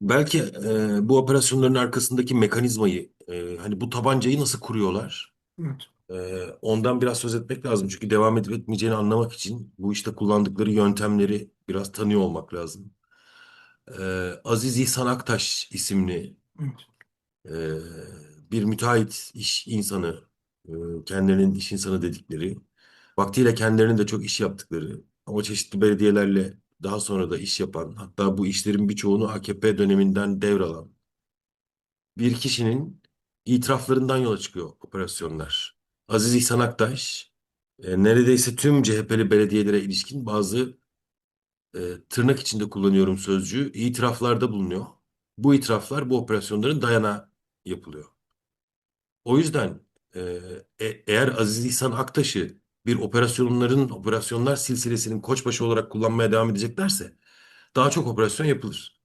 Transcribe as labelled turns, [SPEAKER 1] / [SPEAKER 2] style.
[SPEAKER 1] Belki e, bu operasyonların arkasındaki mekanizmayı, e, hani bu tabancayı nasıl kuruyorlar?
[SPEAKER 2] Evet.
[SPEAKER 1] E, ondan biraz söz etmek lazım. Çünkü devam edip etmeyeceğini anlamak için bu işte kullandıkları yöntemleri biraz tanıyor olmak lazım. E, Aziz İhsan Aktaş isimli
[SPEAKER 2] Evet.
[SPEAKER 1] e, bir müteahhit iş insanı, e, kendilerinin iş insanı dedikleri, vaktiyle kendilerinin de çok iş yaptıkları ama çeşitli belediyelerle daha sonra da iş yapan, hatta bu işlerin birçoğunu AKP döneminden devralan bir kişinin itiraflarından yola çıkıyor operasyonlar. Aziz İhsan Aktaş e, neredeyse tüm CHP'li belediyelere ilişkin bazı e, tırnak içinde kullanıyorum sözcüğü itiraflarda bulunuyor. Bu itiraflar bu operasyonların dayanağı yapılıyor. O yüzden e, e- eğer Aziz İhsan Aktaş'ı bir operasyonların operasyonlar silsilesinin koçbaşı olarak kullanmaya devam edeceklerse daha çok operasyon yapılır.